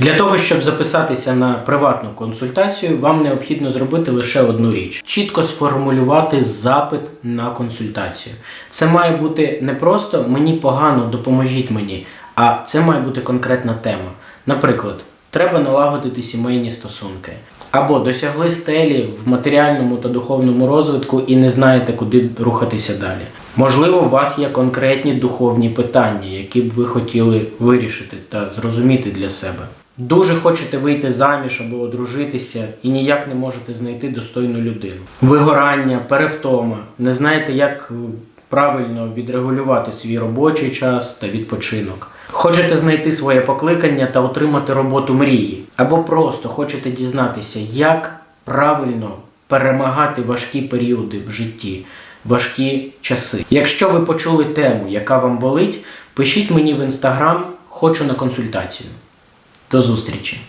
Для того, щоб записатися на приватну консультацію, вам необхідно зробити лише одну річ: чітко сформулювати запит на консультацію. Це має бути не просто мені погано, допоможіть мені, а це має бути конкретна тема. Наприклад, треба налагодити сімейні стосунки. Або досягли стелі в матеріальному та духовному розвитку і не знаєте, куди рухатися далі. Можливо, у вас є конкретні духовні питання, які б ви хотіли вирішити та зрозуміти для себе. Дуже хочете вийти заміж або одружитися і ніяк не можете знайти достойну людину. Вигорання, перевтома, не знаєте, як правильно відрегулювати свій робочий час та відпочинок. Хочете знайти своє покликання та отримати роботу мрії, або просто хочете дізнатися, як правильно перемагати важкі періоди в житті, важкі часи. Якщо ви почули тему, яка вам болить, пишіть мені в інстаграм, хочу на консультацію. До зустрічі!